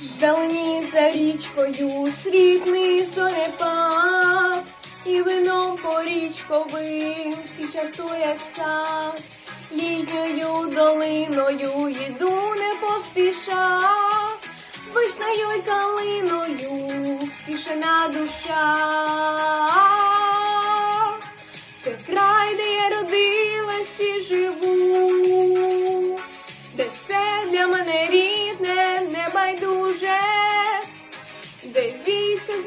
Вдалині за річкою срібний зорепад, і вином порічковим всі частує сад. Літньою долиною йду не поспіша, вишнею й калиною втішена душа. Це край, де я родилась і живу, де все для мене рідне, небайдуже, де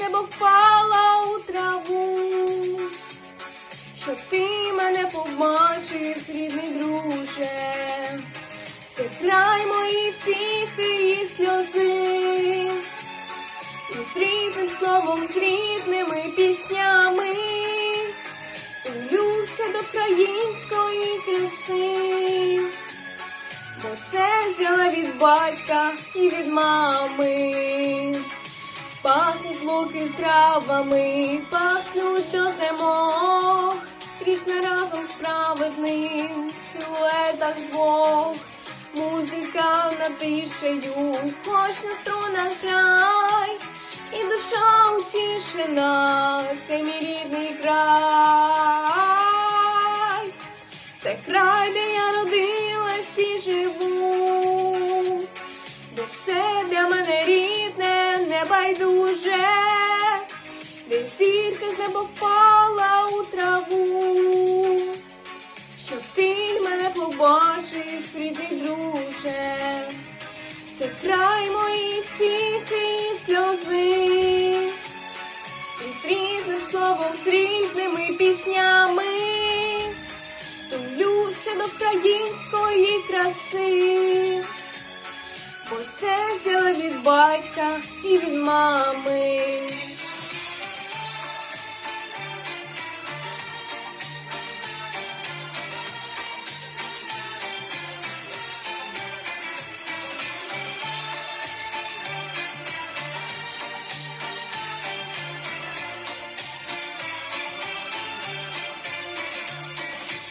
неба впала у траву, щоб ти мене побачив, рідний друже, це край мої втіхи і сльози, і срібним словом, з рідними піснями. Люся до української краси, бо це взяла від батька і від мами. Пахнуть луки травами, пахнуть до зимок, Грішна разом з ним в силуетах двох. Музика над тишею, хоч на струнах край, і душа утішена, це мій рідний край, це край, де я рідне, небайдуже, де зірка з неба впала у траву, щоб ти мене побачив, рідний друже. Це край мої втіхи і сльози, і з словом, з різними піснями, Тулюся до української краси, батька і від мами.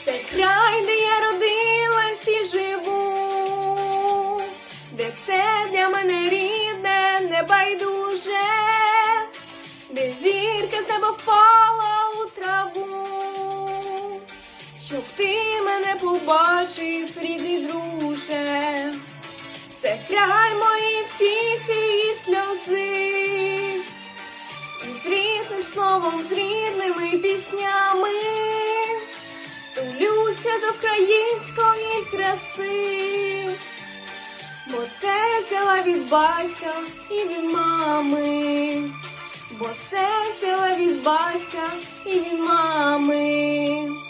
Це край, де я родилась і живу, де все для мене рідне, небайдуже, де зірка з неба впала у траву, щоб ти мене побачив, рідний друже, це край мої втіхи і сльози, і з рідним словом, з рідними піснями. Люся до української краси, від батька і від мами, бо це сила від батька і від мами.